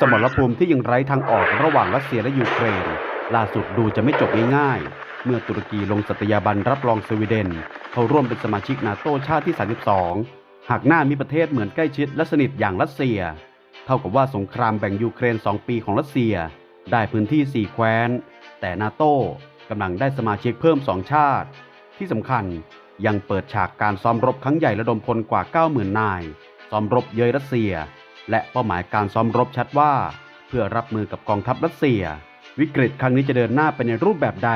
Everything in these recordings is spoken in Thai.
สมรภูมิที่ยังไร้ทางออกระหว่างรัสเซียและยูเครน ล่าสุดดูจะไม่จบง่ายๆ เมื่อตุรกีลงสัตยาบันรับรองสวีเดน เข้าร่วมเป็นสมาชิกนาโตชาติที่ 32 หากหน้ามีประเทศเหมือนใกล้ชิดและสนิทอย่างรัสเซีย เท่ากับว่าสงครามแบ่งยูเครน 2 ปีของรัสเซีย ได้พื้นที่ 4 แคว้น แต่นาโตกำลังได้สมาชิกเพิ่ม 2 ชาติ ที่สำคัญยังเปิดฉากการซ้อมรบครั้งใหญ่ระดมพลกว่า 90,000 นาย ซ้อมรบเยยรัสเซีย และเป้าหมายการซ้อมรบชัดว่า เพื่อรับมือกับกองทัพรัสเซีย วิกฤตครั้งนี้จะเดินหน้าไปในรูปแบบใด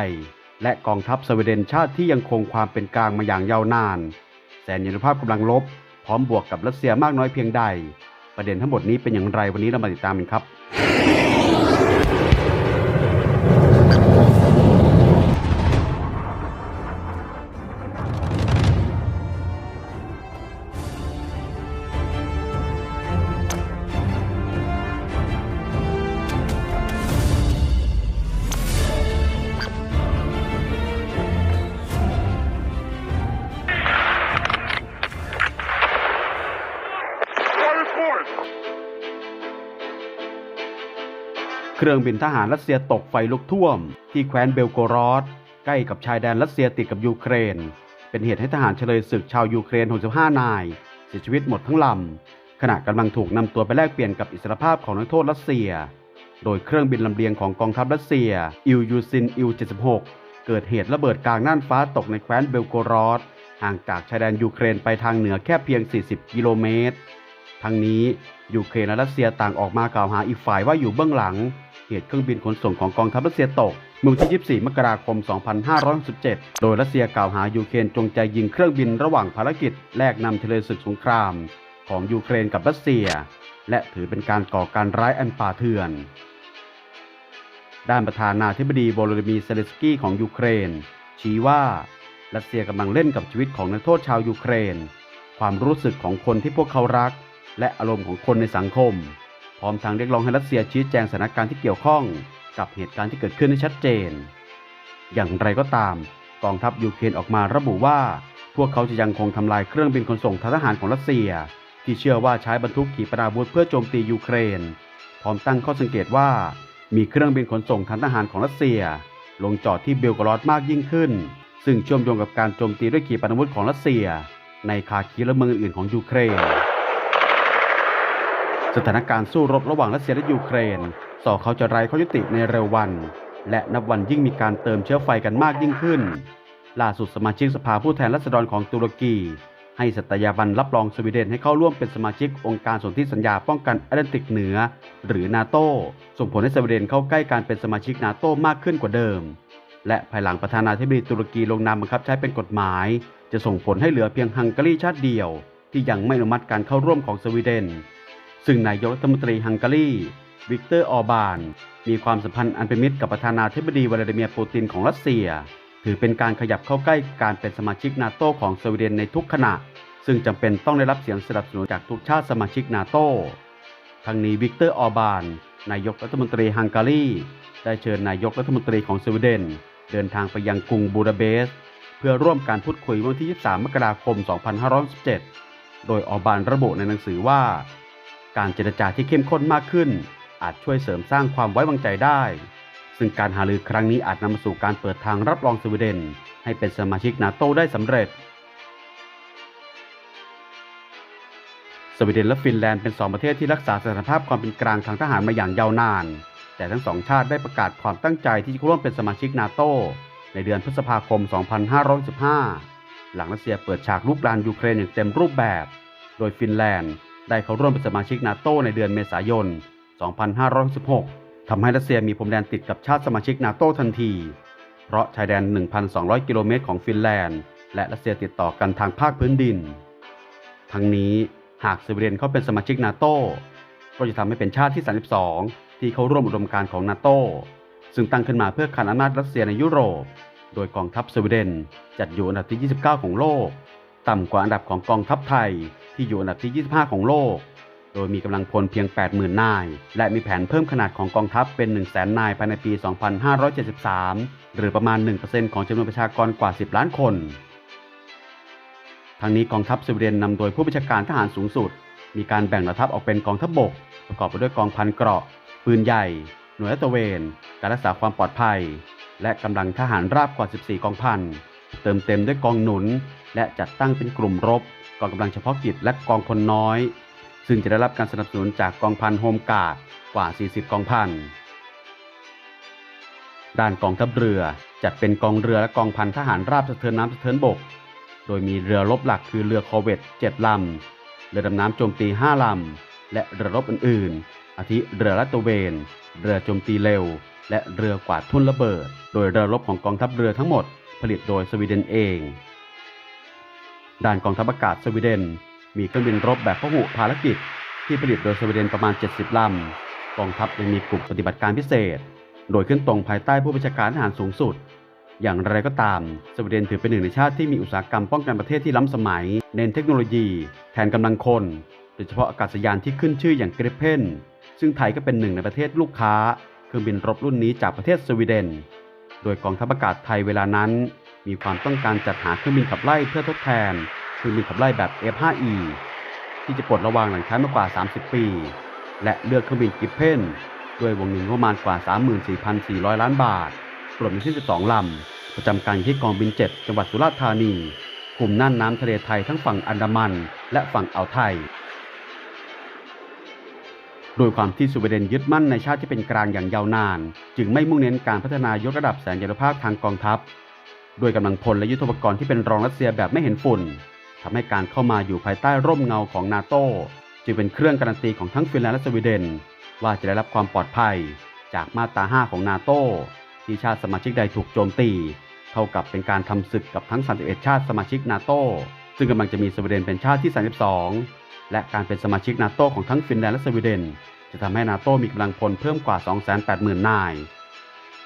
และกองทัพสวีเดนชาติที่ยังคงความเป็นกลางมาอย่างยาวนาน แสนยานุภาพกำลังลบ พร้อมบวกกับรัสเซียมากน้อยเพียงใด ประเด็นทั้งหมดนี้เป็นอย่างไรวันนี้เรามาติดตามกันครับ เครื่องบินทหารรัสเซียตกไฟลุกท่วม ที่แคว้นเบลโกรอด ใกล้กับชายแดนรัสเซียติดกับยูเครน เป็นเหตุให้ทหารเฉลยศึกชาวยูเครน 65 นาย เสียชีวิตหมดทั้งลำ ขณะกำลังถูกนำตัวไปแลกเปลี่ยนกับอิสรภาพของนักโทษรัสเซีย โดยเครื่องบินลำเลียงของกองทัพรัสเซียอิลยูซินอิล76 เกิดเหตุระเบิดกลางน่านฟ้าตกในแคว้นเบลโกรอดห่างจากชายแดนยูเครนไปทางเหนือแค่เพียง 40 กิโลเมตร ทั้งนี้ยูเครนและรัสเซียต่างออกมากล่าวหาอีกฝ่ายว่าอยู่เบื้องหลัง เหตุเครื่องบินขนส่งของกองทัพรัสเซียตกเมื่อวันที่ 24 มกราคม 2567 โดยรัสเซียกล่าวหายูเครนจงใจยิงเครื่องบินระหว่างภารกิจแลกนำเฉลศึกสงคราม ของยูเครนกับรัสเซีย และถือเป็นการก่อการร้ายอันป่าเถื่อน ด้านประธานาธิบดีโวโลดิมีเซเลสกี้ของยูเครน ชี้ว่ารัสเซียกำลังเล่นกับชีวิตของนักโทษชาวยูเครน ความรู้สึกของคนที่พวกเขารัก และอารมณ์ของคนในสังคม พร้อมทางเรียกร้องให้รัสเซียชี้แจงสถานการณ์ที่เกี่ยวข้องกับเหตุการณ์ที่เกิดขึ้นให้ชัดเจน อย่างไรก็ตาม กองทัพยูเครนออกมาระบุว่า พวกเขาจะยังคงทำลายเครื่องบินขนส่งทหารของรัสเซีย ที่เชื่อว่าใช้บรรทุกขีปนาวุธเพื่อโจมตียูเครน พร้อมตั้งข้อสังเกตว่ามีเครื่องบินขนส่งทหารของรัสเซีย ลงจอดที่เบลกรอดมากยิ่งขึ้น ซึ่งเชื่อมโยงกับการโจมตีด้วยขีปนาวุธของรัสเซีย ในคาคีและเมืองอื่นๆของยูเครน สถานการณ์สู้รบระหว่างรัสเซียและยูเครนส่อเขาจะไร้ข้อยุติในเร็ววัน และนับวันยิ่งมีการเติมเชื้อไฟกันมากยิ่งขึ้น ล่าสุดสมาชิกสภาผู้แทนราษฎรของตุรกี ให้สัตยาบันรับรองสวีเดนให้เข้าร่วมเป็นสมาชิกองค์การสนธิสัญญาป้องกันแอตแลนติกเหนือ หรือนาโตส่งผลให้สวีเดนเข้าใกล้การเป็นสมาชิกนาโตมากขึ้นกว่าเดิม และภายหลังประธานาธิบดีตุรกีลงนามบังคับใช้เป็นกฎหมาย จะส่งผลให้เหลือเพียงฮังการีชาติเดียว ที่ยังไม่อนุมัติการเข้าร่วมของสวีเดน ซึ่งนายกรัฐมนตรีฮังการีวิกเตอร์ออร์บาน มีความสัมพันธ์อันเป็นมิตรกับประธานาธิบดีวลาดิเมียร์ปูตินของรัสเซีย ถือเป็นการขยับเข้าใกล้การเป็นสมาชิกนาโตของสวีเดนในทุกขณะ ซึ่งจำเป็นต้องได้รับเสียงสนับสนุนจากทุกชาติสมาชิกนาโตทั้งนี้วิกเตอร์ออร์บานนายกรัฐมนตรีฮังการีได้เชิญนายกรัฐมนตรีของสวีเดน เดินทางไปยังกรุงบูดาเปสต์เพื่อร่วมการพูดคุยวันที่ 23 มกราคม 2517 โดยออบานระบุในหนังสือว่า การเจรจาที่เข้มข้นมากขึ้น อาจช่วยเสริมสร้างความไว้วางใจได้ ซึ่งการหารือครั้งนี้อาจนำมาสู่การเปิดทางรับรองสวีเดน ให้เป็นสมาชิกนาโตได้สำเร็จ สวีเดนและฟินแลนด์เป็นสองประเทศที่รักษาสถานภาพความเป็นกลางทางทหารมาอย่างยาวนาน แต่ทั้งสองชาติได้ประกาศความตั้งใจที่จะร่วมเป็นสมาชิกนาโตในเดือนพฤษภาคม 2515 หลังรัสเซียเปิดฉากลุกรานยูเครนอย่างเต็มรูปแบบ โดยฟินแลนด์ ได้เข้าร่วมเป็นสมาชิกนาโตในเดือนเมษายน 2516ทำให้รัสเซียมีพรมแดนติดกับชาติสมาชิกนาโตทันที เพราะชายแดน 1,200 กิโลเมตรของฟินแลนด์ และรัสเซียติดต่อกันทางภาคพื้นดิน ทั้งนี้หากสวีเดนเข้าเป็นสมาชิกนาโตก็จะทำให้เป็นชาติที่ 32 ที่เข้าร่วมอุดมการณ์ของนาโตซึ่งตั้งขึ้นมาเพื่อขันอำนาจรัสเซียในยุโรป โดยกองทัพสวีเดนจัดอยู่อันดับที่ 29 ของโลก ต่ำกว่าอันดับของกองทัพไทย ที่อยู่อันดับที่ 25 ของโลก โดยมีกำลังพลเพียง 80,000 นาย และมีแผนเพิ่มขนาดของกองทัพเป็น 100,000 นายภายในปี 2573 หรือประมาณ 1%ของจำนวนประชากรกว่า 10 ล้านคนทั้งนี้กองทัพสวีเดนนำโดยผู้บัญชาการทหารสูงสุด มีการแบ่งเหล่าทัพออกเป็นกองทัพบกประกอบไปด้วยกองพันเกราะ ปืนใหญ่ หน่วยตระเวน การรักษาความปลอดภัย และกำลังทหารราบกว่า 14 กองพันเติมเต็มด้วยกองหนุน และจัดตั้งเป็นกลุ่มรบ กองกำลังเฉพาะกิจและกองพลน้อย ซึ่งจะได้รับการสนับสนุนจากกองพันโฮมการ์ดกว่า 40 กองพันด้านกองทัพเรือจัดเป็นกองเรือและกองพันทหารราบสะเทินน้ำสะเทินบก โดยมีเรือรบหลักคือเรือคอเวต7ลำ เรือดำน้ำโจมตี 5 ลำ และเรือรบอื่นๆ อาทิเรือลาดตเวน เรือโจมตีเร็ว และเรือกวาดทุ่นระเบิด โดยเรือรบของกองทัพเรือทั้งหมด ผลิตโดยสวีเดนเอง ด้านกองทัพอากาศสวีเดน มีเครื่องบินรบแบบพหุภารกิจ ที่ผลิตโดยสวีเดนประมาณ 70 ลำ กองทัพยังมีกลุ่มปฏิบัติการพิเศษ โดยขึ้นตรงภายใต้ผู้บัญชาการทหารสูงสุด อย่างไรก็ตาม สวีเดนถือเป็นหนึ่งในชาติที่มีอุตสาหกรรมป้องกันประเทศที่ล้ำสมัย เน้นเทคโนโลยี แทนกำลังคน โดยเฉพาะอากาศยานที่ขึ้นชื่ออย่างกริเพนซึ่งไทยก็เป็นหนึ่งในประเทศลูกค้า เครื่องบินรบรุ่นนี้จากประเทศสวีเดน โดยกองทัพอากาศไทยเวลานั้น มีความต้องการจัดหาเครื่องบินขับไล่เพื่อทดแทนเครื่องบินขับไล่แบบ F5E ที่จะปลดระวางหลังใช้มากว่า 30 ปี และเลือกเครื่องบินกิฟเพนด้วยวงเงินประมาณกว่า 34,400 ล้านบาทรวมทั้งสิ้น12 ลำ ประจำการที่กองบิน 7 จังหวัดสุราษฎร์ธานีกลุ่มน่านน้ำทะเลไทยทั้งฝั่งอันดามัน และฝั่งอ่าวไทย โดยความที่สวีเดนยึดมั่นในชาติที่เป็นกลางอย่างยาวนาน จึงไม่มุ่งเน้นการพัฒนายกระดับแสนยานภาพทางกองทัพ ด้วยกำลังพลและยุทธปกรณ์ที่เป็นรองรัสเซียแบบไม่เห็นฝุ่นทำให้การเข้ามาอยู่ภายใต้ร่มเงาของนาโตจึงเป็นเครื่องการันตีของทั้งฟินแลนด์และสวีเดน ว่าจะได้รับความปลอดภัย จากมาตรา 5 ของนาโตที่ชาติสมาชิกใดถูกโจมตี เท่ากับเป็นการทำศึกกับทั้ง 31 ชาติสมาชิกนาโตซึ่งกำลังจะมีสวีเดนเป็นชาติที่ 32 และการเป็นสมาชิกนาโตของทั้งฟินแลนด์และสวีเดน จะทำให้นาโตมีกำลังพลเพิ่มกว่า 280,000 นาย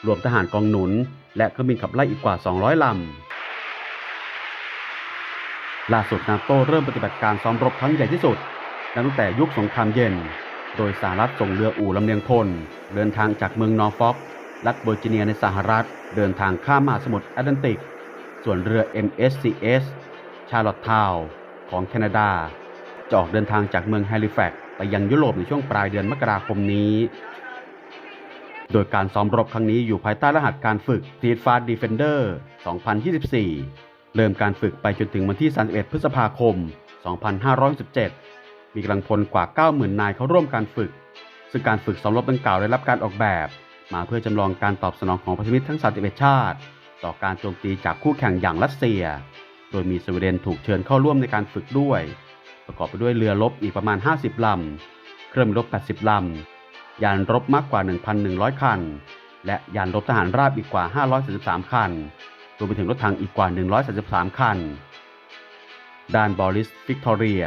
รวมทหารกองหนุน และเครื่องบินขับไล่อีกกว่า 200 ลำ ล่าสุดนาโตเริ่มปฏิบัติการซ้อมรบครั้งใหญ่ที่สุดนับตั้งแต่ยุคสงครามเย็น โดยสหรัฐส่งเรืออู่ลำเลียงพล เดินทางจากเมืองนอร์ฟอกรัฐเวอร์จิเนียในสหรัฐ เดินทางข้ามมหาสมุทรแอตแลนติก ส่วนเรือ MSCS ชาร์ลอตทาวของแคนาดาจะออกเดินทางจากเมืองแฮลิแฟกซ์ไปยังยุโรปในช่วงปลายเดือนมกราคมนี้ โดยการซ้อมรบครั้งนี้อยู่ภายใต้รหัสการฝึก Street Fast Defender 2024 เริ่มการฝึกไปจนถึงวันที่ 31 พฤษภาคม 2517 มีกำลังพลกว่า 90,000 นายเข้าร่วมการฝึก ซึ่งการฝึกซ้อมรบดังกล่าวได้รับการออกแบบ มาเพื่อจำลองการตอบสนองของพันธมิตรทั้ง 31 ชาติ ต่อการโจมตีจากคู่แข่งอย่างรัสเซีย โดยมีสวีเดนถูกเชิญเข้าร่วมในการฝึกด้วย ประกอบไปด้วยเรือรบอีกประมาณ 50 ลำ เครื่องบินรบ 80 ลำ ยานรบมากกว่า 1,100 คัน และยานรบทหารราบอีกกว่า 533 คัน รวมไปถึงรถถังอีกกว่า 133 คัน ด้านบอริส ฟิกตอเรีย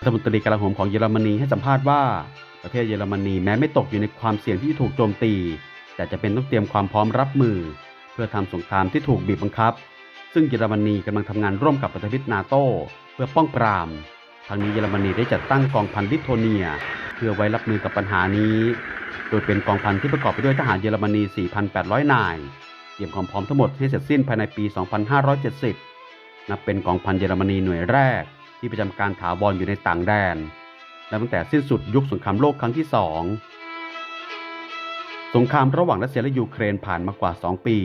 รัฐมนตรีกลาโหมของเยอรมนีให้สัมภาษณ์ว่า ประเทศเยอรมนีแม้ไม่ตกอยู่ในความเสี่ยงที่ถูกโจมตี แต่จะเป็นต้องเตรียมความพร้อมรับมือ เพื่อทำสงครามที่ถูกบีบบังคับ ซึ่งเยอรมนีกำลังทำงานร่วมกับพันธมิตรนาโตเพื่อป้องปราม ทางนี้เยอรมนีได้จัดตั้งกองพันลิโทเนีย เพื่อไว้รับมือกับปัญหานี้ โดยเป็นกองพันที่ประกอบไปด้วยทหารเยอรมนี 4,800 นาย เตรียมความพร้อมทั้งหมดให้เสร็จสิ้นภายในปี 2570 นับเป็นกองพันเยอรมนีหน่วยแรก ที่ประจำการถาวรอยู่ในต่างแดนและตั้งแต่สิ้นสุดยุคสงครามโลกครั้งที่2สงครามระหว่างรัสเซียและยูเครนผ่านมากว่า 2 ปี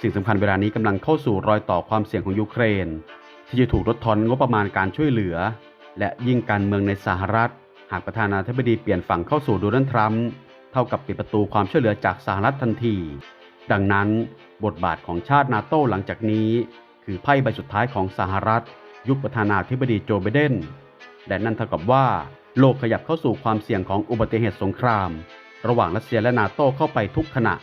สิ่งสำคัญเวลานี้กำลังเข้าสู่รอยต่อความเสี่ยงของยูเครน ที่จะถูกลดทอนงบประมาณการช่วยเหลือ และยิ่งการเมืองในสหรัฐ หากประธานาธิบดีเปลี่ยนฝั่งเข้าสู่โดนัลด์ทรัมป์เท่ากับปิดประตูความช่วยเหลือจากสหรัฐทันที ดังนั้น บทบาทของชาตินาโต้หลังจากนี้ คือไพ่ใบสุดท้ายของสหรัฐ ยุคประธานาธิบดีโจไบเดนและนั่นเท่ากับว่า โลกขยับเข้าสู่ความเสี่ยงของอุบัติเหตุสงคราม ระหว่างรัสเซียและนาโต้เข้าไปทุกขณะ